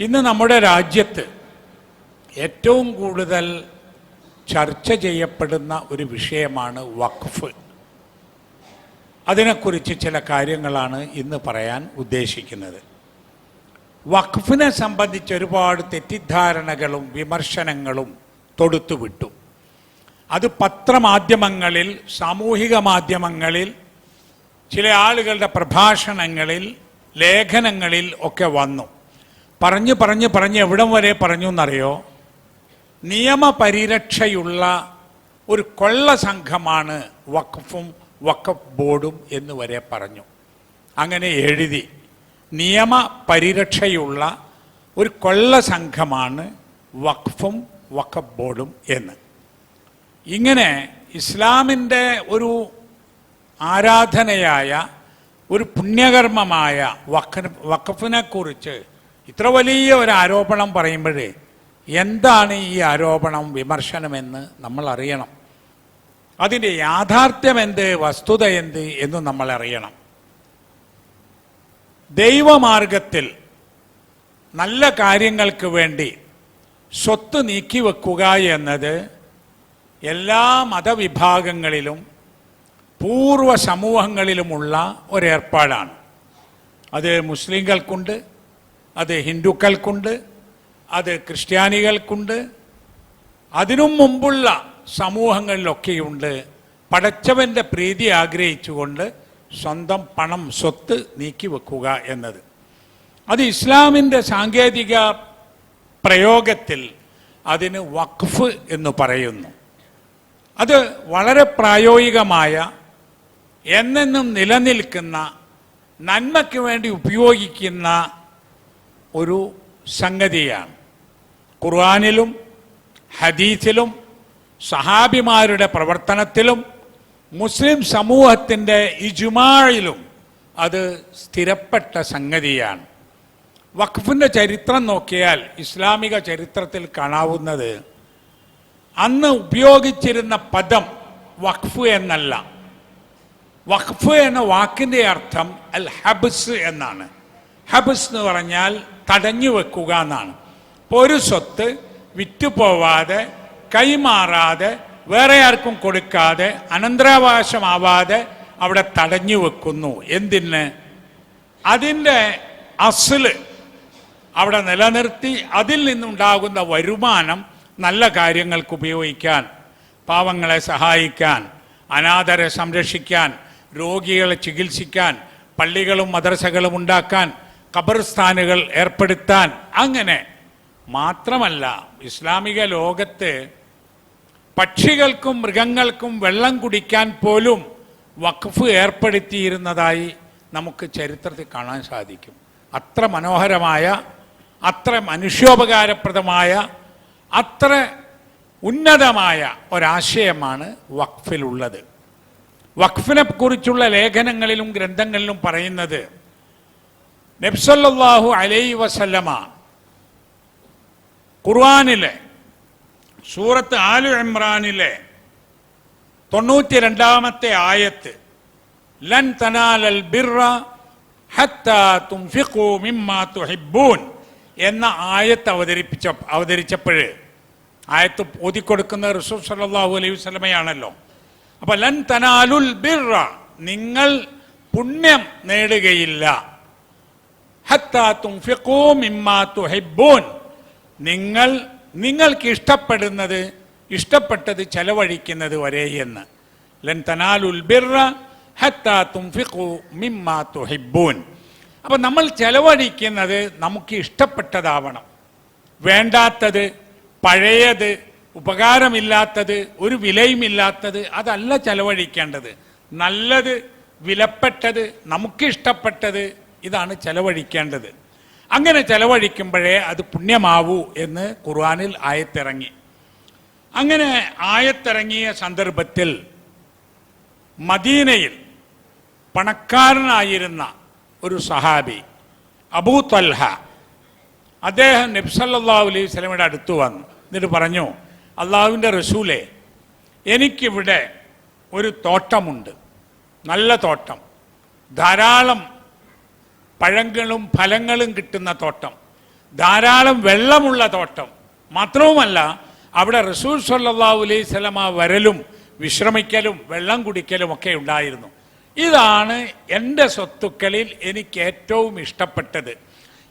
ഇന്ന് നമ്മുടെ രാജ്യത്ത് ഏറ്റവും കൂടുതൽ ചർച്ച ചെയ്യപ്പെടുന്ന ഒരു വിഷയമാണ് വഖഫ്. അതിനെക്കുറിച്ച് ചില കാര്യങ്ങളാണ് ഇന്ന് പറയാൻ ഉദ്ദേശിക്കുന്നത്. വഖഫിനെ സംബന്ധിച്ച് ഒരുപാട് തെറ്റിദ്ധാരണകളും വിമർശനങ്ങളും തൊടുത്തുവിട്ടു. അത് പത്രമാധ്യമങ്ങളിൽ സാമൂഹിക മാധ്യമങ്ങളിൽ ചില ആളുകളുടെ പ്രഭാഷണങ്ങളിൽ ലേഖനങ്ങളിൽ ഒക്കെ വന്നു. പറഞ്ഞ് പറഞ്ഞ് പറഞ്ഞ് എവിടം വരെ പറഞ്ഞു എന്നറിയോ? നിയമപരിരക്ഷയുള്ള ഒരു കൊള്ള സംഘമാണ് വഖഫും വഖഫ് ബോർഡും എന്ന് വരെ പറഞ്ഞു. അങ്ങനെ എഴുതി നിയമ പരിരക്ഷയുള്ള ഒരു കൊള്ള സംഘമാണ് വഖഫും വഖഫ് ബോർഡും എന്ന്. ഇങ്ങനെ ഇസ്ലാമിന്റെ ഒരു ആരാധനയായ ഒരു പുണ്യകർമ്മമായ വഖ വഖഫിനെ കുറിച്ച് ഇത്ര വലിയ ഒരു ആരോപണം പറയുമ്പോഴേ എന്താണ് ഈ ആരോപണം വിമർശനമെന്ന് നമ്മൾ അറിയണം. അതിന്റെ യാഥാർത്ഥ്യം എന്ത് വസ്തുത എന്ത് എന്ന് നമ്മൾ അറിയണം. ദൈവമാർഗത്തിൽ നല്ല കാര്യങ്ങൾക്ക് വേണ്ടി സ്വത്ത് നീക്കിവെക്കുക എന്നത് എല്ലാ മതവിഭാഗങ്ങളിലും പൂർവ സമൂഹങ്ങളിലുമുള്ള ഒരേർപ്പാടാണ്. അത് മുസ്ലിങ്ങൾക്കുണ്ട് അത് ഹിന്ദുക്കൾക്കുണ്ട് അത് ക്രിസ്ത്യാനികൾക്കുണ്ട് അതിനും മുമ്പുള്ള സമൂഹങ്ങളിലൊക്കെയുണ്ട്. പടച്ചവന്റെ പ്രീതി ആഗ്രഹിച്ചുകൊണ്ട് സ്വന്തം പണം സ്വത്ത് നീക്കി വെക്കുക എന്നത്. അത് ഇസ്ലാമിന്റെ സാങ്കേതിക പ്രയോഗത്തിൽ അതിന് വഖഫ് എന്ന് പറയുന്നു. അത് വളരെ പ്രായോഗികമായ എന്നെന്നും നിലനിൽക്കുന്ന നന്മയ്ക്ക് വേണ്ടി ഉപയോഗിക്കുന്ന ഒരു സംഗതിയാണ്. ഖുർആാനിലും ഹദീസിലും സഹാബിമാരുടെ പ്രവർത്തനത്തിലും മുസ്ലിം സമൂഹത്തിന്റെ ഇജുമാഴിലും അത് സ്ഥിരപ്പെട്ട സംഗതിയാണ്. വഖഫിന്റെ ചരിത്രം നോക്കിയാൽ ഇസ്ലാമിക ചരിത്രത്തിൽ കാണാവുന്നത് അന്ന് ഉപയോഗിച്ചിരുന്ന പദം വഖഫ് എന്നല്ല. വഖഫ് എന്ന വാക്കിന്റെ അർത്ഥം അൽ ഹബ്സ് എന്നാണ്. ഹബ്സ് എന്ന് പറഞ്ഞാൽ തടഞ്ഞു വെക്കുക എന്നാണ്. ഒരു സ്വത്ത് വിറ്റുപോവാതെ കൈമാറാതെ വേറെ ആർക്കും കൊടുക്കാതെ അനന്തരാവകാശമാവാതെ അവിടെ തടഞ്ഞു വെക്കുന്നു. എന്തിന്? അതിന്റെ അസിൽ അവിടെ നിലനിർത്തി അതിൽ നിന്നുണ്ടാകുന്ന വരുമാനം നല്ല കാര്യങ്ങൾക്ക് ഉപയോഗിക്കാൻ പാവങ്ങളെ സഹായിക്കാൻ അനാഥരെ സംരക്ഷിക്കാൻ രോഗികളെ ചികിത്സിക്കാൻ പള്ളികളും മദ്രസകളും ഉണ്ടാക്കാൻ ഖബർസ്ഥാനുകൾ ഏർപ്പെടുത്താൻ. അങ്ങനെ മാത്രമല്ല ഇസ്ലാമിക ലോകത്ത് പക്ഷികൾക്കും മൃഗങ്ങൾക്കും വെള്ളം കുടിക്കാൻ പോലും വഖഫ് ഏർപ്പെടുത്തിയിരുന്നതായി നമുക്ക് ചരിത്രത്തിൽ കാണാൻ സാധിക്കും. അത്ര മനോഹരമായ അത്ര മനുഷ്യോപകാരപ്രദമായ അത്ര ഉന്നതമായ ഒരാശയമാണ് വഖഫിലുള്ളത്. വഖഫിനെ കുറിച്ചുള്ള ലേഖനങ്ങളിലും ഗ്രന്ഥങ്ങളിലും പറയുന്നത് നബ്സല്ലാഹു അലൈ വസല്ലമ ഖുർആാനിലെ സൂറത്ത് ആലു ഇമ്രാനിലെ തൊണ്ണൂറ്റി രണ്ടാമത്തെ ആയത്ത് ലൻ തനാലൽ തുഹിബ്ബൂൻ എന്ന ആയത്ത് അവതരിപ്പിച്ച അവതരിച്ചപ്പോഴ് ആയത്ത് ഓതിക്കൊടുക്കുന്ന റസൂൽ സല്ലാഹു അലൈഹി വസ്ലമയാണല്ലോ അപ്പൊ ലൻ തനാലുൽ ബിറ നിങ്ങൾ പുണ്യം നേടുകയില്ല. നിങ്ങൾ നിങ്ങൾക്ക് ഇഷ്ടപ്പെടുന്നത് ഇഷ്ടപ്പെട്ടത് ചെലവഴിക്കുന്നത് വരെ എന്ന്. ലൻ തനാലുൽ നമ്മൾ ചെലവഴിക്കുന്നത് നമുക്ക് ഇഷ്ടപ്പെട്ടതാവണം. വേണ്ടാത്തത് പഴയത് ഉപകാരമില്ലാത്തത് ഒരു വിലയുമില്ലാത്തത് അതല്ല ചെലവഴിക്കേണ്ടത്. നല്ലത് വിലപ്പെട്ടത് നമുക്കിഷ്ടപ്പെട്ടത് ഇതാണ് ചെലവഴിക്കേണ്ടത്. അങ്ങനെ ചെലവഴിക്കുമ്പോഴേ അത് പുണ്യമാവൂ എന്ന് ഖുർആാനിൽ ആയത്തിറങ്ങി. അങ്ങനെ ആയത്തിറങ്ങിയ സന്ദർഭത്തിൽ മദീനയിൽ പണക്കാരനായിരുന്ന ഒരു സഹാബി അബൂ തൽഹ അദ്ദേഹം നബ്സല്ലാ അലൈഹി സ്വലമയുടെ അടുത്ത് വന്നു. എന്നിട്ട് പറഞ്ഞു അള്ളാഹുവിന്റെ റസൂലെ എനിക്കിവിടെ ഒരു തോട്ടമുണ്ട്. നല്ല തോട്ടം. ധാരാളം പഴങ്ങളും ഫലങ്ങളും കിട്ടുന്ന തോട്ടം. ധാരാളം വെള്ളമുള്ള തോട്ടം. മാത്രവുമല്ല അവിടെ റസൂൽ സല്ലല്ലാഹു അലൈഹി സ്വലമ വരലും വിശ്രമിക്കലും വെള്ളം കുടിക്കലും ഒക്കെ ഉണ്ടായിരുന്നു. ഇതാണ് എന്റെ സ്വത്തുക്കളിൽ എനിക്ക് ഏറ്റവും ഇഷ്ടപ്പെട്ടത്.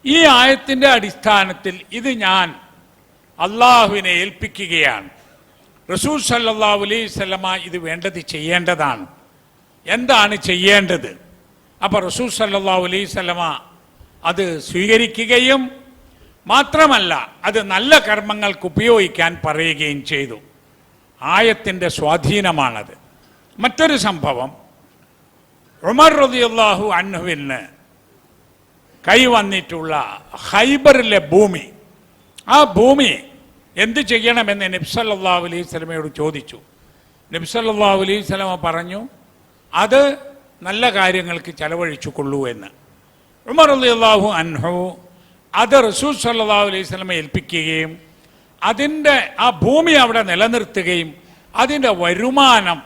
ഈ ആയത്തിന്റെ അടിസ്ഥാനത്തിൽ ഇത് ഞാൻ അള്ളാഹുവിനെ ഏൽപ്പിക്കുകയാണ്. റസൂൽ സല്ലാ അലൈഹി സ്വലമ ഇത് വേണ്ടത് ചെയ്യേണ്ടതാണ്. എന്താണ് ചെയ്യേണ്ടത്? അപ്പോൾ റസൂൽ സല്ലല്ലാഹു അലൈഹി സ്വലമ അത് സ്വീകരിക്കുകയും മാത്രമല്ല അത് നല്ല കർമ്മങ്ങൾക്ക് ഉപയോഗിക്കാൻ പറയുകയും ചെയ്തു. ആയത്തിന്റെ സ്വാധീനമാണത്. മറ്റൊരു സംഭവം ഉമർ റതിയുള്ളാഹു അന്നുവിന് കൈവന്നിട്ടുള്ള ഹൈബറിലെ ഭൂമി. ആ ഭൂമി എന്ത് ചെയ്യണമെന്ന് നബ്സല്ലാഹു അലൈഹി സ്വലമയോട് ചോദിച്ചു. നബ്സല്ലാഹു അലൈഹി സ്വലമ പറഞ്ഞു അത് നല്ല കാര്യങ്ങൾക്ക് ചെലവഴിച്ചു കൊള്ളൂ എന്ന്. ഉമർ അള്ളാഹു അൻഹു അത് റസൂൽ സല്ലാഹു അലൈഹി സ്വലമെ ഏൽപ്പിക്കുകയും അതിന്റെ ആ ഭൂമി അവിടെ നിലനിർത്തുകയും അതിന്റെ വരുമാനം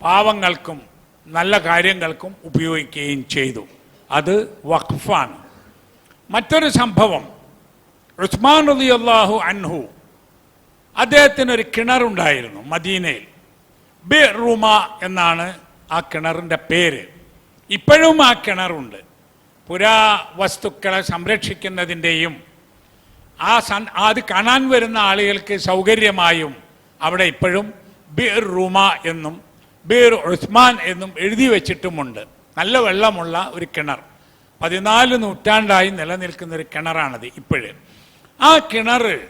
പാവങ്ങൾക്കും നല്ല കാര്യങ്ങൾക്കും ഉപയോഗിക്കുകയും ചെയ്തു. അത് വഖഫാണ്. മറ്റൊരു സംഭവം ഉസ്മാൻ റലി അള്ളാഹു അൻഹു അദ്ദേഹത്തിനൊരു കിണറുണ്ടായിരുന്നു മദീനയിൽ. ബി റുമ എന്നാണ് ആ കിണറിന്റെ പേര്. ഇപ്പോഴും ആ കിണറുണ്ട്. പുരാവസ്തുക്കളെ സംരക്ഷിക്കുന്നതിന്റെയും ആ സൺ അത് കാണാൻ വരുന്ന ആളുകൾക്ക് സൗകര്യമായും അവിടെ ഇപ്പോഴും ബീർ റുമ എന്നും ബീർ ഉസ്മാൻ എന്നും എഴുതി വെച്ചിട്ടുമുണ്ട്. നല്ല വെള്ളമുള്ള ഒരു കിണർ. പതിനാല് നൂറ്റാണ്ടായി നിലനിൽക്കുന്ന ഒരു കിണറാണത് ഇപ്പോഴും. ആ കിണർ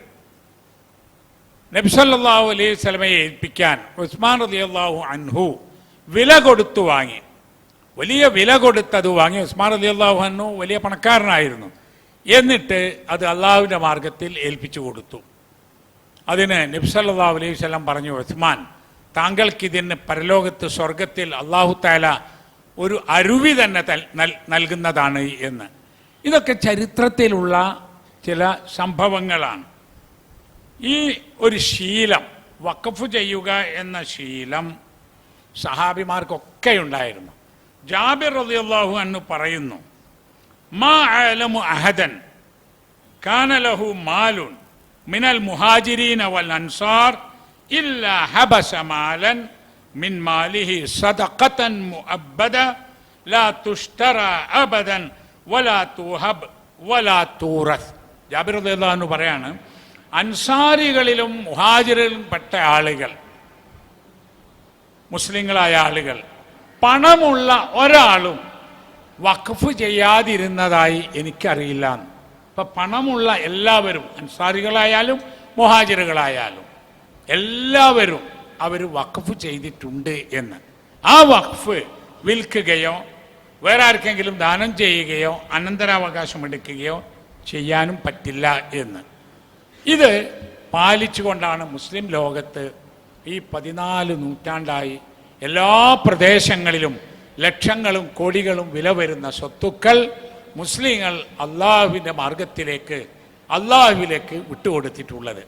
നബ്സല്ലാഹു അലൈഹി സ്വലമയെ ഏൽപ്പിക്കാൻ ഉസ്മാൻ റലി അള്ളാഹു അൻഹു വില കൊടുത്തു വാങ്ങി. വലിയ വില കൊടുത്തത് വാങ്ങി. ഉസ്മാൻ അലി അള്ളാഹുഹന്നു വലിയ പണക്കാരനായിരുന്നു. എന്നിട്ട് അത് അള്ളാഹുവിന്റെ മാർഗത്തിൽ ഏൽപ്പിച്ചു കൊടുത്തു. അതിന് നബ്സല്ലാ അലൈഹി സ്വലം പറഞ്ഞു ഉസ്മാൻ താങ്കൾക്കിതിന് പരലോകത്ത് സ്വർഗത്തിൽ അള്ളാഹു താല ഒരു അരുവി തന്നെ നൽകുന്നതാണ് എന്ന്. ഇതൊക്കെ ചരിത്രത്തിലുള്ള ചില സംഭവങ്ങളാണ്. ഈ ഒരു ശീലം വഖഫ് ചെയ്യുക എന്ന ശീലം സഹാബിമാർക്കൊക്കെ ഉണ്ടായിരുന്നു ജാബിർ റളിയല്ലാഹു അൻഹു പറയുന്നു മാ അലമു അഹദൻ കാന ലഹു മാലുൻ മിനൽ മുഹാജിരീന വൽ അൻസാർ ഇല്ല ഹബസ മാലൻ മിൻ മാലിഹി സദഖതൻ മുഅബ്ബദ ലാ തുഷ്തറ അബദൻ വലാ തുഹബ് വലാ തൂറസ്. ജാബിർ റളിയല്ലാഹു അൻഹു പറയാണ് അൻസാരികളിലും മുഹാജിറിലും പെട്ട ആളുകൾ മുസ്ലിങ്ങളായ ആളുകൾ പണമുള്ള ഒരാളും വഖഫ് ചെയ്യാതിരുന്നതായി എനിക്കറിയില്ല. ഇപ്പൊ പണമുള്ള എല്ലാവരും അൻസാരികളായാലും മുഹാജിറുകളായാലും എല്ലാവരും അവർ വഖഫ് ചെയ്തിട്ടുണ്ട് എന്ന്. ആ വഖഫ് വിൽക്കുകയോ വേറെ ആർക്കെങ്കിലും ദാനം ചെയ്യുകയോ അനന്തരാവകാശം എടുക്കുകയോ ചെയ്യാനും പറ്റില്ല എന്ന്. ഇത് പാലിച്ചുകൊണ്ടാണ് മുസ്ലിം ലോകത്ത് ഈ പതിനാല് നൂറ്റാണ്ടായി എല്ലാ പ്രദേശങ്ങളിലും ലക്ഷങ്ങളും കോടികളും വില വരുന്ന സ്വത്തുക്കൾ മുസ്ലിങ്ങൾ അള്ളാഹുവിന്റെ മാർഗത്തിലേക്ക് അള്ളാഹുവിലേക്ക് വിട്ടുകൊടുത്തിട്ടുള്ളത്.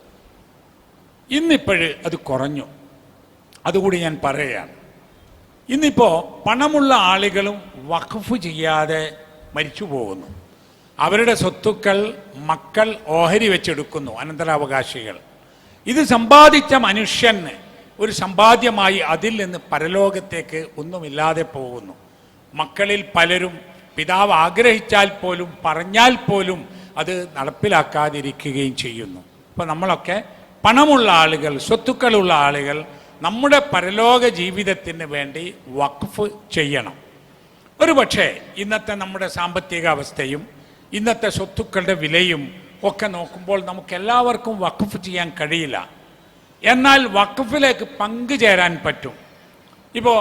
ഇന്നിപ്പോഴ് അത് കുറഞ്ഞു. അതുകൂടി ഞാൻ പറയുകയാണ്. ഇന്നിപ്പോൾ പണമുള്ള ആളുകളും വഖഫ് ചെയ്യാതെ മരിച്ചു പോകുന്നു. അവരുടെ സ്വത്തുക്കൾ മക്കൾ ഓഹരി വെച്ചെടുക്കുന്നു അനന്തരാവകാശികൾ. ഇത് സമ്പാദിച്ച മനുഷ്യന് ഒരു സമ്പാദ്യമായി അതിൽ നിന്ന് പരലോകത്തേക്ക് ഒന്നുമില്ലാതെ പോകുന്നു. മക്കളിൽ പലരും പിതാവ് ആഗ്രഹിച്ചാൽ പോലും പറഞ്ഞാൽ പോലും അത് നടപ്പിലാക്കാതിരിക്കുകയും ചെയ്യുന്നു. അപ്പോൾ നമ്മളൊക്കെ പണമുള്ള ആളുകൾ സ്വത്തുക്കളുള്ള ആളുകൾ നമ്മുടെ പരലോക ജീവിതത്തിന് വേണ്ടി വഖഫ് ചെയ്യണം. ഒരു പക്ഷേ ഇന്നത്തെ നമ്മുടെ സാമ്പത്തിക അവസ്ഥയും ഇന്നത്തെ സ്വത്തുക്കളുടെ വിലയും ഒക്കെ നോക്കുമ്പോൾ നമുക്ക് എല്ലാവർക്കും വഖഫ് ചെയ്യാൻ കഴിയില്ല. എന്നാൽ വഖഫിലേക്ക് പങ്കുചേരാൻ പറ്റും. ഇപ്പോൾ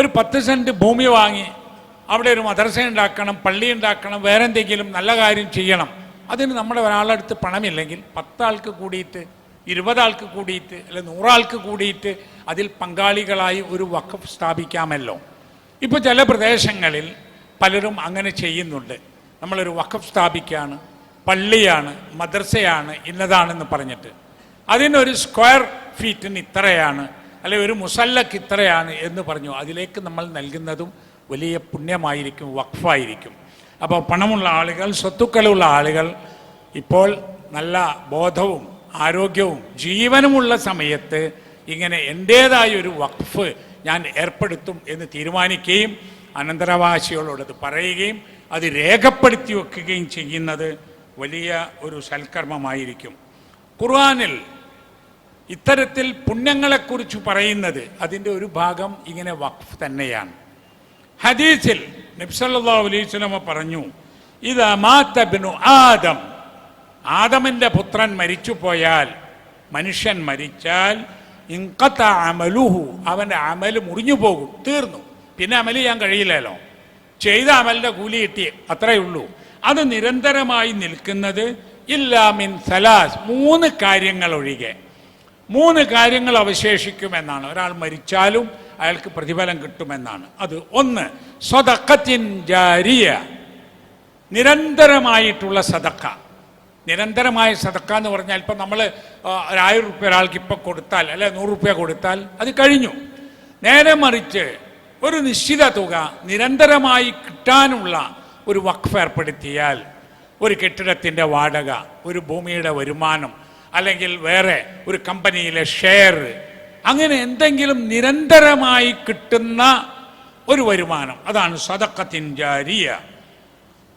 ഒരു പത്ത് സെന്റ് ഭൂമി വാങ്ങി അവിടെ ഒരു മദർസ ഉണ്ടാക്കണം പള്ളി ഉണ്ടാക്കണം വേറെ എന്തെങ്കിലും നല്ല കാര്യം ചെയ്യണം. അതിന് നമ്മുടെ ഒരാളടുത്ത് പണമില്ലെങ്കിൽ പത്താൾക്ക് കൂടിയിട്ട് ഇരുപതാൾക്ക് കൂടിയിട്ട് അല്ലെ നൂറാൾക്ക് കൂടിയിട്ട് അതിൽ പങ്കാളികളായി ഒരു വഖഫ് സ്ഥാപിക്കാമല്ലോ. ഇപ്പോൾ ചില പ്രദേശങ്ങളിൽ പലരും അങ്ങനെ ചെയ്യുന്നുണ്ട്. നമ്മളൊരു വഖഫ് സ്ഥാപിക്കുകയാണ് പള്ളിയാണ് മദ്രസയാണ് ഇന്നതാണെന്ന് പറഞ്ഞിട്ട്. അതിനൊരു സ്ക്വയർ ഫീറ്റിന് ഇത്രയാണ് അല്ലെ ഒരു മുസല്ലക്ക് ഇത്രയാണ് എന്ന് പറഞ്ഞു. അതിലേക്ക് നമ്മൾ നൽകുന്നതും വലിയ പുണ്യമായിരിക്കും വഖഫായിരിക്കും. അപ്പോൾ പണമുള്ള ആളുകൾ സ്വത്തുക്കളുള്ള ആളുകൾ ഇപ്പോൾ നല്ല ബോധവും ആരോഗ്യവും ജീവനുമുള്ള സമയത്ത് ഇങ്ങനെ എന്റേതായ ഒരു വഖഫ് ഞാൻ ഏർപ്പെടുത്തും എന്ന് തീരുമാനിക്കുകയും അനന്തരവാസികളോടത് പറയുകയും അത് രേഖപ്പെടുത്തി വെക്കുകയും ചെയ്യുന്നത് വലിയ ഒരു സൽക്കർമ്മമായിരിക്കും. ഖുർആനിൽ ഇത്തരത്തിൽ പുണ്യങ്ങളെക്കുറിച്ച് പറയുന്നത് അതിന്റെ ഒരു ഭാഗം ഇങ്ങനെ വഖഫ് തന്നെയാണ്. ഹദീസിൽ നബ്സല്ലാ അലൈഹി സ്വലമ പറഞ്ഞു ഇത് അമാത്തബിനു ആദം. ആദമിന്റെ പുത്രൻ മരിച്ചു പോയാൽ മനുഷ്യൻ മരിച്ചാൽ ഇൻകത്ത അമലുഹു അവന്റെ അമൽ മുറിഞ്ഞു പോകും തീർന്നു. പിന്നെ അമൽ ചെയ്യാൻ കഴിയില്ലല്ലോ. ചെയ്ത അമലിന്റെ കൂലി കിട്ടി അത്രയേ ഉള്ളൂ. അത് നിരന്തരമായി നിൽക്കുന്നത് ഇല്ലാമിൻ സലാസ് മൂന്ന് കാര്യങ്ങൾ ഒഴികെ മൂന്ന് കാര്യങ്ങൾ അവശേഷിക്കുമെന്നാണ്. ഒരാൾ മരിച്ചാലും അയാൾക്ക് പ്രതിഫലം കിട്ടുമെന്നാണ്. അത് ഒന്ന് സ്വതക്കത്തിൻ ജാരിയ. നിരന്തരമായിട്ടുള്ള സതക്ക നിരന്തരമായ സതക്ക എന്ന് പറഞ്ഞാൽ ഇപ്പം നമ്മൾ ഒരായിരം റുപ്യ ഒരാൾക്ക് ഇപ്പം കൊടുത്താൽ അല്ലെ നൂറ് റുപ്യ കൊടുത്താൽ അത് കഴിഞ്ഞു. നേരെ മറിച്ച് ഒരു നിശ്ചിത തുക നിരന്തരമായി കിട്ടാനുള്ള ഒരു വഖഫ് ഏർപ്പെടുത്തിയാൽ ഒരു കെട്ടിടത്തിന്റെ വാടക ഒരു ഭൂമിയുടെ വരുമാനം അല്ലെങ്കിൽ വേറെ ഒരു കമ്പനിയിലെ ഷെയർ. അങ്ങനെ എന്തെങ്കിലും നിരന്തരമായി കിട്ടുന്ന ഒരു വരുമാനം. അതാണ് സദക്കത്തിൻ ജാരിയ.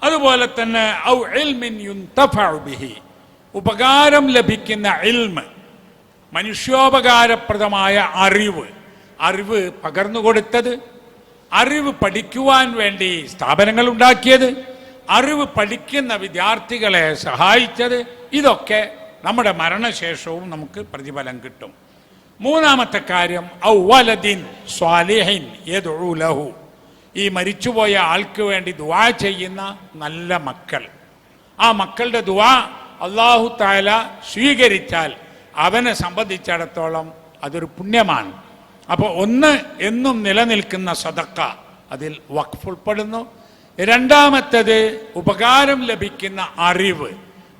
അതുപോലെ തന്നെ ഔ ബിഹി. ഉപകാരം ലഭിക്കുന്ന ഇൽമ് മനുഷ്യോപകാരപ്രദമായ അറിവ്. അറിവ് പകർന്നു കൊടുത്തത് അറിവ് പഠിക്കുവാൻ വേണ്ടി സ്ഥാപനങ്ങൾ ഉണ്ടാക്കിയത് അറിവ് പഠിക്കുന്ന വിദ്യാർത്ഥികളെ സഹായിച്ചത് ഇതൊക്കെ നമ്മുടെ മരണശേഷവും നമുക്ക് പ്രതിഫലം കിട്ടും. മൂന്നാമത്തെ കാര്യം ഔവലദിൻ സ്വാലിഹിൻ ലഹു. ഈ മരിച്ചുപോയ ആൾക്ക് വേണ്ടി ദുവാ ചെയ്യുന്ന നല്ല മക്കൾ. ആ മക്കളുടെ ദുവാ അള്ളാഹു താല സ്വീകരിച്ചാൽ അവനെ സംബന്ധിച്ചിടത്തോളം അതൊരു പുണ്യമാണ്. അപ്പോൾ ഒന്ന് എന്നും നിലനിൽക്കുന്ന സദക്ക അതിൽ വഖഫ് ഉൾപ്പെടുന്നു. രണ്ടാമത്തത് ഉപകാരം ലഭിക്കുന്ന അറിവ്.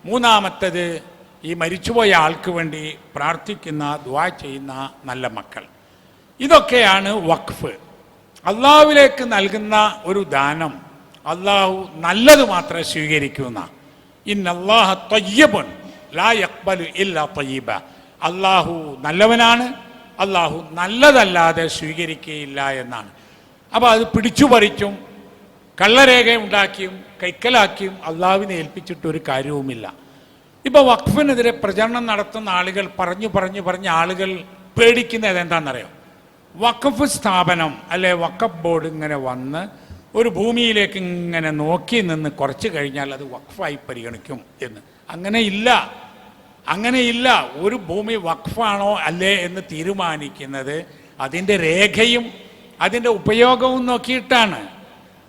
മൂന്നാമത്തേത് ഈ മരിച്ചുപോയ ആൾക്ക് വേണ്ടി പ്രാർത്ഥിക്കുന്ന ദ്വാ ചെയ്യുന്ന നല്ല മക്കൾ. ഇതൊക്കെയാണ് വഖഫ്. അള്ളാഹുവിലേക്ക് നൽകുന്ന ഒരു ദാനം അള്ളാഹു നല്ലത് മാത്രമേ സ്വീകരിക്കുന്ന ഇന്നല്ലാഹ ത്വയ്യബുൻ ലാ യക്ബലു ഇല്ല തൊയ്യബ. അള്ളാഹു നല്ലവനാണ് അള്ളാഹു നല്ലതല്ലാതെ സ്വീകരിക്കുകയില്ല എന്നാണ്. അപ്പോൾ അത് പിടിച്ചു പറിച്ചും കള്ളരേഖ ഉണ്ടാക്കിയും കൈക്കലാക്കിയും അള്ളാഹുവിനെ ഏൽപ്പിച്ചിട്ടൊരു കാര്യവുമില്ല. ഇപ്പൊ വഖഫിനെതിരെ പ്രചരണം നടത്തുന്ന ആളുകൾ പറഞ്ഞു പറഞ്ഞു പറഞ്ഞ ആളുകൾ പേടിക്കുന്നത് എന്താണെന്നറിയോ? വഖഫ് സ്ഥാപനം അല്ലെ വഖഫ് ബോർഡ് ഇങ്ങനെ വന്ന് ഒരു ഭൂമിയിലേക്ക് ഇങ്ങനെ നോക്കി നിന്ന് കുറച്ച് കഴിഞ്ഞാൽ അത് വഖഫായി പരിഗണിക്കും എന്ന്. അങ്ങനെ ഇല്ല. അങ്ങനെ ഇല്ല. ഒരു ഭൂമി വഖഫാണോ അല്ലേ എന്ന് തീരുമാനിക്കുന്നത് അതിന്റെ രേഖയും അതിന്റെ ഉപയോഗവും നോക്കിയിട്ടാണ്.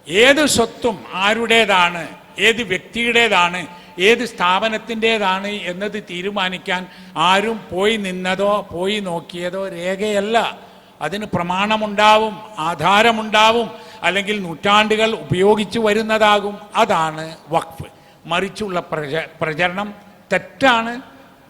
ഏത് സ്വത്തും ആരുടേതാണ്? ഏത് വ്യക്തിയുടേതാണ്? ഏത് സ്ഥാപനത്തിന്റെതാണ് എന്നത് തീരുമാനിക്കാൻ ആരും പോയി നിന്നതോ പോയി നോക്കിയതോ രേഖയല്ല. അതിന് പ്രമാണമുണ്ടാവും ആധാരമുണ്ടാവും അല്ലെങ്കിൽ നൂറ്റാണ്ടുകൾ ഉപയോഗിച്ചു വരുന്നതാകും. അതാണ് വഖഫ്. മറിച്ചുള്ള പ്രച പ്രചരണം തെറ്റാണ്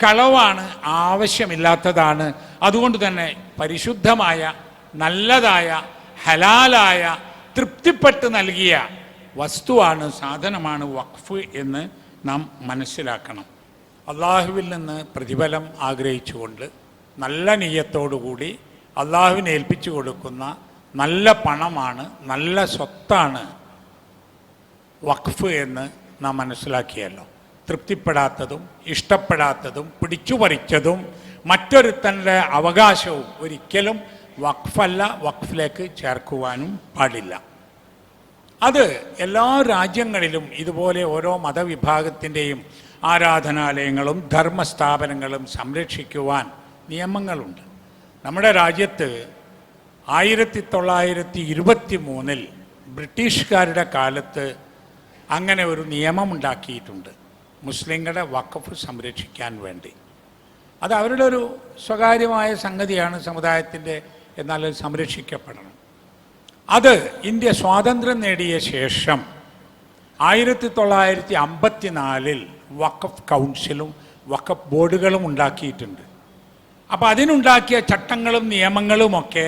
കളവാണ് ആവശ്യമില്ലാത്തതാണ്. അതുകൊണ്ട് തന്നെ പരിശുദ്ധമായ നല്ലതായ ഹലാലായ തൃപ്തിപ്പെട്ട് നൽകിയ വസ്തുവാണ് സാധനമാണ് വഖഫ് എന്ന് നാം മനസ്സിലാക്കണം. അള്ളാഹുവിൽ നിന്ന് പ്രതിഫലം ആഗ്രഹിച്ചുകൊണ്ട് നല്ല നീയത്തോടുകൂടി അള്ളാഹുവിനെ ഏൽപ്പിച്ചു കൊടുക്കുന്ന നല്ല പണമാണ് നല്ല സ്വത്താണ് വഖഫ് എന്ന് നാം മനസ്സിലാക്കിയല്ലോ. തൃപ്തിപ്പെടാത്തതും ഇഷ്ടപ്പെടാത്തതും പിടിച്ചുപറിച്ചതും മറ്റൊരുത്തന്റെ അവകാശവും ഒരിക്കലും വഖഫല്ല വഖഫിലേക്ക് ചേർക്കുവാനും പാടില്ല. അത് എല്ലാ രാജ്യങ്ങളിലും ഇതുപോലെ ഓരോ മതവിഭാഗത്തിന്റെയും ആരാധനാലയങ്ങളും ധർമ്മസ്ഥാപനങ്ങളും സംരക്ഷിക്കുവാൻ നിയമങ്ങളുണ്ട്. നമ്മുടെ രാജ്യത്ത് ആയിരത്തി തൊള്ളായിരത്തി ഇരുപത്തി മൂന്നിൽ ബ്രിട്ടീഷുകാരുടെ കാലത്ത് അങ്ങനെ ഒരു നിയമമുണ്ടാക്കിയിട്ടുണ്ട്. മുസ്ലിങ്ങളുടെ വഖഫ് സംരക്ഷിക്കാൻ വേണ്ടി. അത് അവരുടെ ഒരു സ്വകാര്യമായ സംഗതിയാണ് സമുദായത്തിന്റെ എന്നാൽ സംരക്ഷിക്കപ്പെടണം. അത് ഇന്ത്യ സ്വാതന്ത്ര്യം നേടിയ ശേഷം ആയിരത്തി തൊള്ളായിരത്തി അമ്പത്തിനാലിൽ വഖഫ് കൗൺസിലും വഖഫ് ബോർഡുകളും ഉണ്ടാക്കിയിട്ടുണ്ട്. അപ്പോൾ അതിനുണ്ടാക്കിയ ചട്ടങ്ങളും നിയമങ്ങളുമൊക്കെ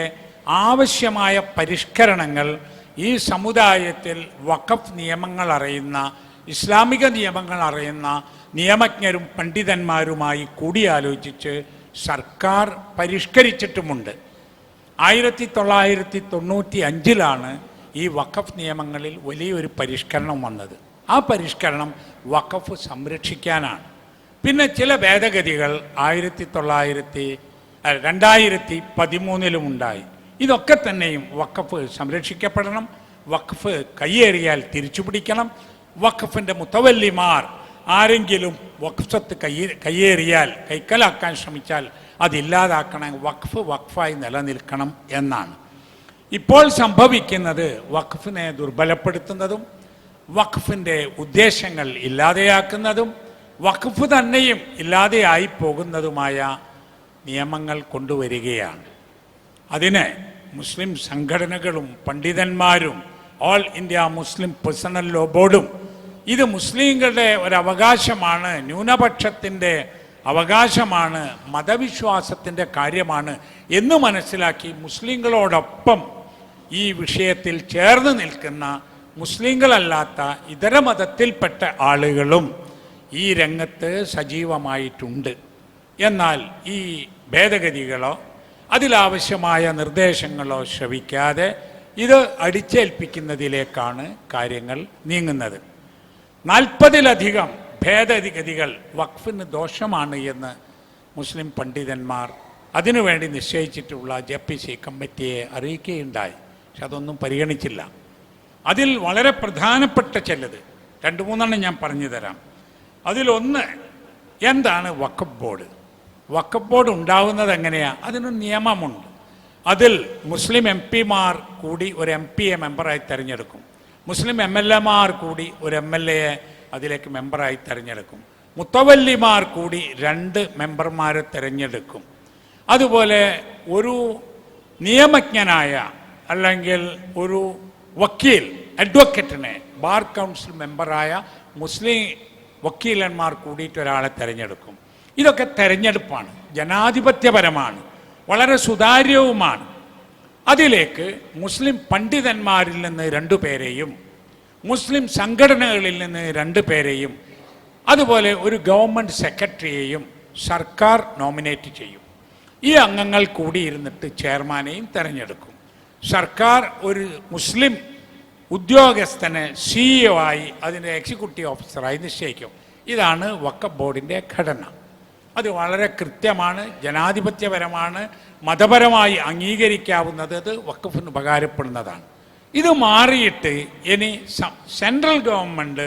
ആവശ്യമായ പരിഷ്കരണങ്ങൾ ഈ സമുദായത്തിൽ വഖഫ് നിയമങ്ങൾ അറിയുന്ന ഇസ്ലാമിക നിയമങ്ങൾ അറിയുന്ന നിയമജ്ഞരും പണ്ഡിതന്മാരുമായി കൂടിയാലോചിച്ച് സർക്കാർ പരിഷ്കരിച്ചിട്ടുമുണ്ട്. ആയിരത്തി തൊള്ളായിരത്തി തൊണ്ണൂറ്റി അഞ്ചിലാണ് ഈ വഖഫ് നിയമങ്ങളിൽ വലിയൊരു പരിഷ്കരണം വന്നത്. ആ പരിഷ്കരണം വഖഫ് സംരക്ഷിക്കാനാണ്. പിന്നെ ചില ഭേദഗതികൾ ആയിരത്തി തൊള്ളായിരത്തി രണ്ടായിരത്തി പതിമൂന്നിലും ഉണ്ടായി. ഇതൊക്കെ തന്നെയും വഖഫ് സംരക്ഷിക്കപ്പെടണം വഖഫ് കയ്യേറിയാൽ തിരിച്ചു പിടിക്കണം വഖഫിന്റെ മുത്തവല്ലിമാർ ആരെങ്കിലും വഖഫത്ത് കയ്യേ കയ്യേറിയാൽ കൈക്കലാക്കാൻ ശ്രമിച്ചാൽ അതില്ലാതാക്കണം. വഖഫ് വഖഫായി നിലനിൽക്കണം എന്നാണ്. ഇപ്പോൾ സംഭവിക്കുന്നത് വഖഫിനെ ദുർബലപ്പെടുത്തുന്നതും വഖഫിന്റെ ഉദ്ദേശങ്ങൾ ഇല്ലാതെയാക്കുന്നതും വഖഫ് തന്നെയും ഇല്ലാതെയായി പോകുന്നതുമായ നിയമങ്ങൾ കൊണ്ടുവരികയാണ്. അതിന് മുസ്ലിം സംഘടനകളും പണ്ഡിതന്മാരും all India Muslim personal law ബോർഡും ഇത് മുസ്ലിങ്ങളുടെ ഒരവകാശമാണ്. ന്യൂനപക്ഷത്തിന്റെ അവകാശമാണ് മതവിശ്വാസത്തിന്റെ കാര്യമാണ് എന്ന് മനസ്സിലാക്കി മുസ്ലിങ്ങളോടൊപ്പം ഈ വിഷയത്തിൽ ചേർന്ന് നിൽക്കുന്ന മുസ്ലിങ്ങളല്ലാത്ത ഇതര മതത്തിൽപ്പെട്ട ആളുകളും ഈ രംഗത്ത് സജീവമായിട്ടുണ്ട്. എന്നാൽ ഈ ഭേദഗതികളോ അതിലാവശ്യമായ നിർദ്ദേശങ്ങളോ ശ്രവിക്കാതെ ഇത് അടിച്ചേൽപ്പിക്കുന്നതിലേക്കാണ് കാര്യങ്ങൾ നീങ്ങുന്നത്. നാൽപ്പതിലധികം ഭേദഗതികൾ വഖഫിന് ദോഷമാണ് എന്ന് മുസ്ലിം പണ്ഡിതന്മാർ അതിനുവേണ്ടി നിശ്ചയിച്ചിട്ടുള്ള ജെ പി സി കമ്മിറ്റിയെ അറിയിക്കുകയുണ്ടായി. പക്ഷെ അതൊന്നും പരിഗണിച്ചില്ല. അതിൽ വളരെ പ്രധാനപ്പെട്ട ചിലത് രണ്ട് മൂന്നെണ്ണം ഞാൻ പറഞ്ഞു തരാം. അതിലൊന്ന് എന്താണ് വഖഫ് ബോർഡ്? വഖഫ് ബോർഡ് ഉണ്ടാവുന്നത് എങ്ങനെയാണ് അതിനൊരു നിയമമുണ്ട്. അതിൽ മുസ്ലിം എം പിമാർ കൂടി ഒരു എം പിയെ മെമ്പറായി തിരഞ്ഞെടുക്കും. മുസ്ലിം എം എൽ എമാർ കൂടി ഒരു എം എൽ എയെ അതിലേക്ക് മെമ്പറായി തിരഞ്ഞെടുക്കും. മുത്തവല്ലിമാർ കൂടി രണ്ട് മെമ്പർമാരെ തിരഞ്ഞെടുക്കും. അതുപോലെ ഒരു നിയമജ്ഞനായ അല്ലെങ്കിൽ ഒരു വക്കീൽ അഡ്വക്കേറ്റിനെ ബാർ കൗൺസിൽ മെമ്പറായ മുസ്ലിം വക്കീലന്മാർ കൂടിയിട്ട് ഒരാളെ തിരഞ്ഞെടുക്കും. ഇതൊക്കെ തെരഞ്ഞെടുപ്പാണ്. ജനാധിപത്യപരമാണ്. വളരെ സുതാര്യവുമാണ്. അതിലേക്ക് മുസ്ലിം പണ്ഡിതന്മാരിൽ നിന്ന് രണ്ടു പേരെയും മുസ്ലിം സംഘടനകളിൽ നിന്ന് രണ്ടു പേരെയും അതുപോലെ ഒരു ഗവൺമെന്റ് സെക്രട്ടറിയെയും സർക്കാർ നോമിനേറ്റ് ചെയ്യും. ഈ അംഗങ്ങൾ കൂടിയിരുന്നിട്ട് ചെയർമാനെയും തിരഞ്ഞെടുക്കും. സർക്കാർ ഒരു മുസ്ലിം ഉദ്യോഗസ്ഥനെ സിഇഒ ആയി അതിന്റെ എക്സിക്യൂട്ടീവ് ഓഫീസറായി നിശ്ചയിക്കും. ഇതാണ് വക്കഫ് ബോർഡിന്റെ ഘടന. അത് വളരെ കൃത്യമാണ് ജനാധിപത്യപരമാണ് മതപരമായി അംഗീകരിക്കാവുന്നത് വക്കഫിന് ഉപകാരപ്പെടുന്നതാണ്. ഇത് മാറിയിട്ട് ഇനി സെൻട്രൽ ഗവൺമെന്റ്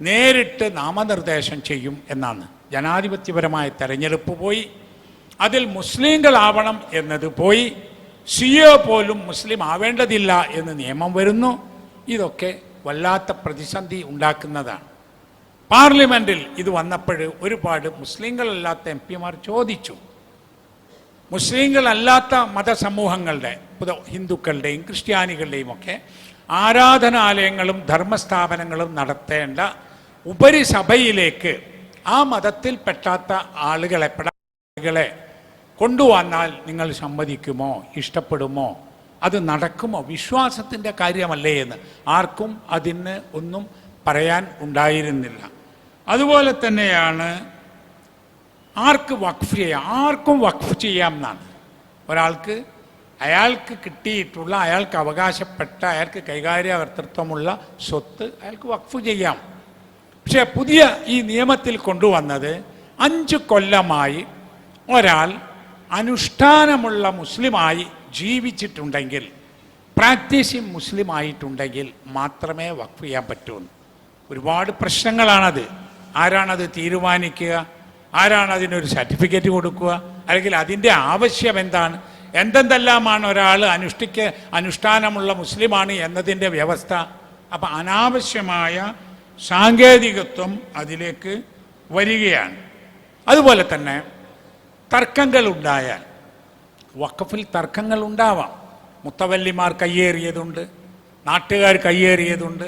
നേരിട്ട് നാമനിർദ്ദേശം ചെയ്യും എന്നാണ്. ജനാധിപത്യപരമായ തെരഞ്ഞെടുപ്പ് പോയി അതിൽ മുസ്ലിങ്ങളാവണം എന്നത് പോയി സിഒ പോലും മുസ്ലിം ആവേണ്ടതില്ല എന്ന് നിയമം വരുന്നു. ഇതൊക്കെ വല്ലാത്ത പ്രതിസന്ധി ഉണ്ടാക്കുന്നതാണ്. പാർലമെന്റിൽ ഇത് വന്നപ്പോൾ ഒരുപാട് മുസ്ലിങ്ങളല്ലാത്ത എം പിമാർ ചോദിച്ചു മുസ്ലിങ്ങളല്ലാത്ത മതസമൂഹങ്ങളുടെ ഹിന്ദുക്കളുടെയും ക്രിസ്ത്യാനികളുടെയും ഒക്കെ ആരാധനാലയങ്ങളും ധർമ്മസ്ഥാപനങ്ങളും നടത്തേണ്ട ഉപരിസഭയിലേക്ക് ആ മതത്തിൽ പെട്ടാത്ത ആളുകളെ ആളുകളെ കൊണ്ടുവന്നാൽ നിങ്ങൾ സമ്മതിക്കുമോ? ഇഷ്ടപ്പെടുമോ? അത് നടക്കുമോ? വിശ്വാസത്തിന്റെ കാര്യമല്ലേ എന്ന് ആർക്കും അതിന് ഒന്നും പറയാൻ ഉണ്ടായിരുന്നില്ല. അതുപോലെ തന്നെയാണ് ആർക്ക് വഖഫ് ചെയ്യാം? ആർക്കും വഖഫ് ചെയ്യാം എന്നാണ്. ഒരാൾക്ക് അയാൾക്ക് കിട്ടിയിട്ടുള്ള അയാൾക്ക് അവകാശപ്പെട്ട അയാൾക്ക് കൈകാര്യകർത്തൃത്വമുള്ള സ്വത്ത് അയാൾക്ക് വഖഫ് ചെയ്യാം. പക്ഷേ പുതിയ ഈ നിയമത്തിൽ കൊണ്ടുവന്നത് അഞ്ച് കൊല്ലമായി ഒരാൾ അനുഷ്ഠാനമുള്ള മുസ്ലിമായി ജീവിച്ചിട്ടുണ്ടെങ്കിൽ പ്രാക്ടീസിങ് മുസ്ലിം ആയിട്ടുണ്ടെങ്കിൽ മാത്രമേ വഖഫ് ചെയ്യാൻ പറ്റൂ ഒരുപാട് പ്രശ്നങ്ങളാണത്. ആരാണത് തീരുമാനിക്കുക? ആരാണ് അതിനൊരു സർട്ടിഫിക്കറ്റ് കൊടുക്കുക? അല്ലെങ്കിൽ അതിന്റെ ആവശ്യം എന്താണ്? എന്തെന്തെല്ലാമാണ് ഒരാൾ അനുഷ്ഠിക്ക അനുഷ്ഠാനമുള്ള മുസ്ലിമാണ് എന്നതിന്റെ വ്യവസ്ഥ. അപ്പം അനാവശ്യമായ സാങ്കേതികത്വം അതിലേക്ക് വരികയാണ്. അതുപോലെ തന്നെ തർക്കങ്ങൾ ഉണ്ടായാൽ വക്കഫിൽ തർക്കങ്ങൾ ഉണ്ടാവാം. മുത്തവല്ലിമാർ കയ്യേറിയതുണ്ട് നാട്ടുകാർ കയ്യേറിയതുണ്ട്.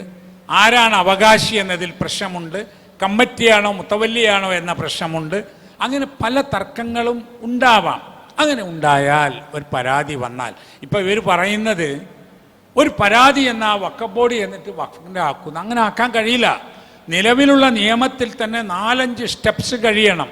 ആരാണ് അവകാശി എന്നതിൽ പ്രശ്നമുണ്ട്. കമ്മിറ്റിയാണോ മുത്തവല്ലിയാണോ എന്ന പ്രശ്നമുണ്ട്. അങ്ങനെ പല തർക്കങ്ങളും ഉണ്ടാവാം. അങ്ങനെ ഉണ്ടായാൽ ഒരു പരാതി വന്നാൽ. ഇപ്പോൾ ഇവർ പറയുന്നത് ഒരു പരാതി എന്ന ആ വക്കബോഡി എന്നിട്ട് വഖഫിന്റെ ആക്കുന്നു. അങ്ങനെ ആക്കാൻ കഴിയില്ല. നിലവിലുള്ള നിയമത്തിൽ തന്നെ നാലഞ്ച് സ്റ്റെപ്സ് കഴിയണം.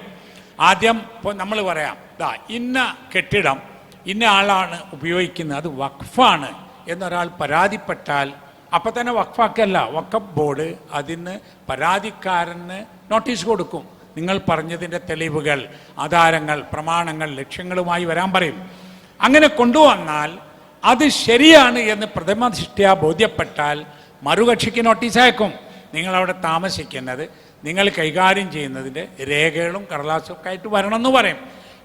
ആദ്യം ഇപ്പോൾ നമ്മൾ പറയാം ദാ ഇന്ന കെട്ടിടം ഇന്ന ആളാണ് ഉപയോഗിക്കുന്നത്. അത് വഖഫാണ് എന്നൊരാൾ പരാതിപ്പെട്ടാൽ അപ്പം തന്നെ വഖഫാക്കല്ല. വഖഫ് ബോർഡ് അതിന് പരാതിക്കാരന് നോട്ടീസ് കൊടുക്കും. നിങ്ങൾ പറഞ്ഞതിന്റെ തെളിവുകൾ ആധാരങ്ങൾ പ്രമാണങ്ങൾ ലക്ഷ്യങ്ങളുമായി വരാൻ പറയും. അങ്ങനെ കൊണ്ടുവന്നാൽ അത് ശരിയാണ് എന്ന് പ്രഥമ ദൃഷ്ട്യാ ബോധ്യപ്പെട്ടാൽ മറുകക്ഷിക്ക് നോട്ടീസ് അയക്കും. നിങ്ങളവിടെ താമസിക്കുന്നത് നിങ്ങൾ കൈകാര്യം ചെയ്യുന്നതിന്റെ രേഖകളും കടലാസും ഒക്കെ ആയിട്ട് വരണമെന്ന് പറയും.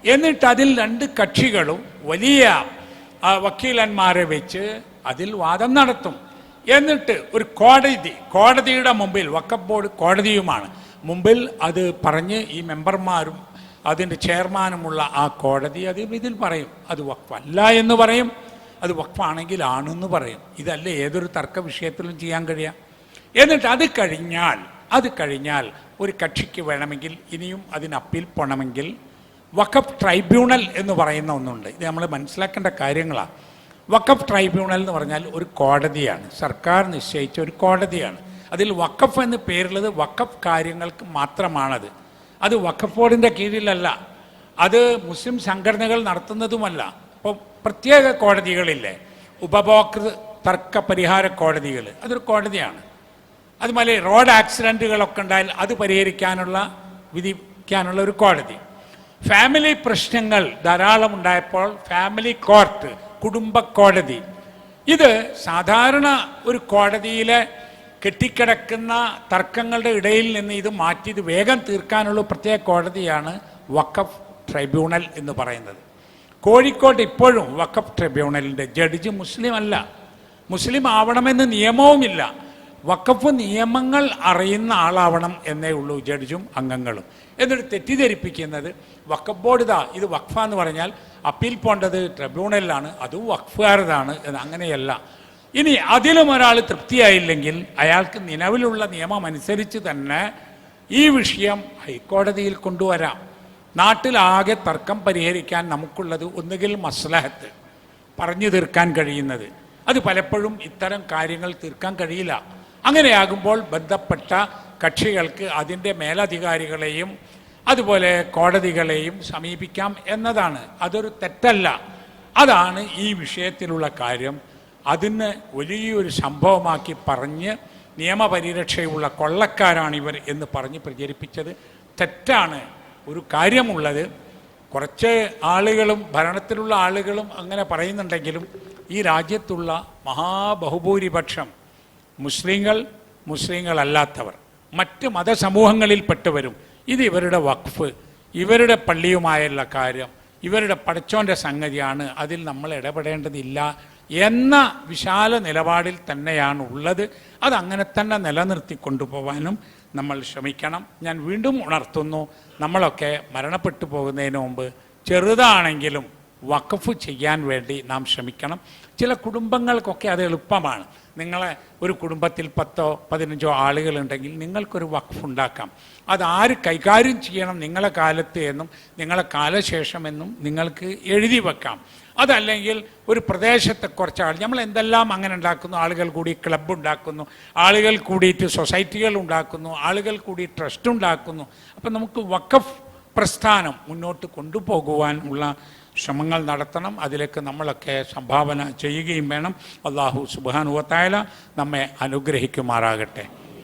എന്നിട്ട് അതിൽ രണ്ട് കക്ഷികളും വലിയ വക്കീലന്മാരെ വെച്ച് അതിൽ വാദം നടത്തും. എന്നിട്ട് ഒരു കോടതി കോടതിയുടെ മുമ്പിൽ ബോർഡ് കോടതിയുമാണ്. മുമ്പിൽ അത് പറഞ്ഞ് ഈ മെമ്പർമാരും അതിന്റെ ചെയർമാനുമുള്ള ആ കോടതി അത് ഇതിൽ പറയും അത് വക്ഫല്ല എന്ന് പറയും അത് വക്ഫാണെങ്കിൽ ആണെന്ന് പറയും. ഇതല്ല ഏതൊരു തർക്ക വിഷയത്തിലും ചെയ്യാൻ കഴിയാം? എന്നിട്ട് അത് കഴിഞ്ഞാൽ അത് കഴിഞ്ഞാൽ ഒരു കക്ഷിക്ക് വേണമെങ്കിൽ ഇനിയും അതിന് അപ്പീൽ പോകണമെങ്കിൽ വഖഫ് ട്രൈബ്യൂണൽ എന്ന് പറയുന്ന ഒന്നുണ്ട്. ഇത് നമ്മൾ മനസ്സിലാക്കേണ്ട കാര്യങ്ങളാണ് വഖഫ് ട്രൈബ്യൂണൽ എന്ന് പറഞ്ഞാൽ ഒരു കോടതിയാണ്. സർക്കാർ നിശ്ചയിച്ച ഒരു കോടതിയാണ്. അതിൽ വക്കഫ് എന്ന് പേരുള്ളത് വക്കഫ് കാര്യങ്ങൾക്ക് മാത്രമാണത്. അത് വക്കഫ് ബോർഡിന്റെ കീഴിലല്ല. അത് മുസ്ലിം സംഘടനകൾ നടത്തുന്നതുമല്ല. ഇപ്പോൾ പ്രത്യേക കോടതികളില്ലേ? ഉപഭോക്തൃ തർക്ക പരിഹാര കോടതികൾ അതൊരു കോടതിയാണ്. അതുപോലെ റോഡ് ആക്സിഡന്റുകളൊക്കെ ഉണ്ടായാൽ അത് പരിഹരിക്കാനുള്ള വിധിക്കാനുള്ള ഒരു കോടതി. ഫാമിലി പ്രശ്നങ്ങൾ ധാരാളം ഉണ്ടായപ്പോൾ ഫാമിലി കോർട്ട് കുടുംബ കോടതി ഇത് സാധാരണ ഒരു കോടതിയിലെ കെട്ടിക്കിടക്കുന്ന തർക്കങ്ങളുടെ ഇടയിൽ നിന്ന് ഇത് മാറ്റി ഇത് വേഗം തീർക്കാനുള്ള പ്രത്യേക കോടതിയാണ് വഖഫ് ട്രൈബ്യൂണൽ എന്ന് പറയുന്നത്. കോഴിക്കോട്ട് ഇപ്പോഴും വഖഫ് ട്രൈബ്യൂണലിന്റെ ജഡ്ജ് മുസ്ലിം അല്ല. മുസ്ലിം ആവണമെന്ന് നിയമവുമില്ല. വഖഫ് നിയമങ്ങൾ അറിയുന്ന ആളാവണം എന്നേ ഉള്ളൂ ജഡ്ജും അംഗങ്ങളും. എന്നിട്ട് തെറ്റിദ്ധരിപ്പിക്കുന്നത് വക്കഫ് ബോർഡ് ഇതാ. ഇത് വഖഫ എന്ന് പറഞ്ഞാൽ അപ്പീൽ പോണ്ടത് ട്രിബ്യൂണലിലാണ് അതും വഖഫുകാരതാണ് എന്ന് അങ്ങനെയല്ല. ഇനി അതിലും ഒരാൾ തൃപ്തിയായില്ലെങ്കിൽ അയാൾക്ക് നിലവിലുള്ള നിയമം അനുസരിച്ച് തന്നെ ഈ വിഷയം ഹൈക്കോടതിയിൽ കൊണ്ടുവരാം. നാട്ടിലാകെ തർക്കം പരിഹരിക്കാൻ നമുക്കുള്ളത് ഒന്നുകിൽ മസ്ലഹത്ത് പറഞ്ഞു തീർക്കാൻ കഴിയുന്നത്. അത് പലപ്പോഴും ഇത്തരം കാര്യങ്ങൾ തീർക്കാൻ കഴിയില്ല. അങ്ങനെയാകുമ്പോൾ ബന്ധപ്പെട്ട കക്ഷികൾക്ക് അതിന്റെ മേലധികാരികളെയും അതുപോലെ കോടതികളെയും സമീപിക്കാം എന്നതാണ്. അതൊരു തെറ്റല്ല. അതാണ് ഈ വിഷയത്തിലുള്ള കാര്യം. അതിന് വലിയൊരു സംഭവമാക്കി പറഞ്ഞ് നിയമപരിരക്ഷയുള്ള കൊള്ളക്കാരാണിവർ എന്ന് പറഞ്ഞ് പ്രചരിപ്പിച്ചത് തെറ്റാണ്. ഒരു കാര്യമുള്ളത് കുറച്ച് ആളുകളും ഭരണത്തിലുള്ള ആളുകളും അങ്ങനെ പറയുന്നുണ്ടെങ്കിലും ഈ രാജ്യത്തുള്ള മഹാബഹുഭൂരിപക്ഷം മുസ്ലിങ്ങൾ മുസ്ലിങ്ങളല്ലാത്തവർ. മറ്റ് മതസമൂഹങ്ങളിൽപ്പെട്ടവരും ഇത് ഇവരുടെ വഖഫ് ഇവരുടെ പള്ളിയുമായുള്ള കാര്യം ഇവരുടെ പടച്ചോന്റെ സംഗതിയാണ് അതിൽ നമ്മൾ ഇടപെടേണ്ടതില്ല എന്ന വിശാല നിലപാടിൽ തന്നെയാണ് ഉള്ളത്. അതങ്ങനെ തന്നെ നിലനിർത്തി കൊണ്ടുപോകാനും നമ്മൾ ശ്രമിക്കണം. ഞാൻ വീണ്ടും ഉണർത്തുന്നു നമ്മളൊക്കെ മരണപ്പെട്ടു പോകുന്നതിന് മുമ്പ് ചെറുതാണെങ്കിലും വഖഫ് ചെയ്യാൻ വേണ്ടി നാം ശ്രമിക്കണം. ചില കുടുംബങ്ങൾക്കൊക്കെ അത് എളുപ്പമാണ്. നിങ്ങളെ ഒരു കുടുംബത്തിൽ പത്തോ പതിനഞ്ചോ ആളുകളുണ്ടെങ്കിൽ നിങ്ങൾക്കൊരു വഖഫ് ഉണ്ടാക്കാം. അത് ആര് കൈകാര്യം ചെയ്യണം നിങ്ങളെ കാലത്ത് എന്നും നിങ്ങളെ കാലശേഷം എന്നും നിങ്ങൾക്ക് എഴുതി വെക്കാം. അതല്ലെങ്കിൽ ഒരു പ്രദേശത്തെ കുറച്ച് ആൾ നമ്മൾ എന്തെല്ലാം അങ്ങനെ ഉണ്ടാക്കുന്നു? ആളുകൾ കൂടി ക്ലബ്ബ് ഉണ്ടാക്കുന്നു ആളുകൾ കൂടിയിട്ട് സൊസൈറ്റികൾ ഉണ്ടാക്കുന്നു ആളുകൾ കൂടി ട്രസ്റ്റ് ഉണ്ടാക്കുന്നു. അപ്പം നമുക്ക് വഖഫ് പ്രസ്ഥാനം മുന്നോട്ട് കൊണ്ടുപോകുവാൻ ഉള്ള ശ്രമങ്ങൾ നടത്തണം. അതിലേക്ക് നമ്മളൊക്കെ സംഭാവന ചെയ്യുകയും വേണം. അള്ളാഹു സുബാനുവത്തായ നമ്മെ അനുഗ്രഹിക്കുമാറാകട്ടെ.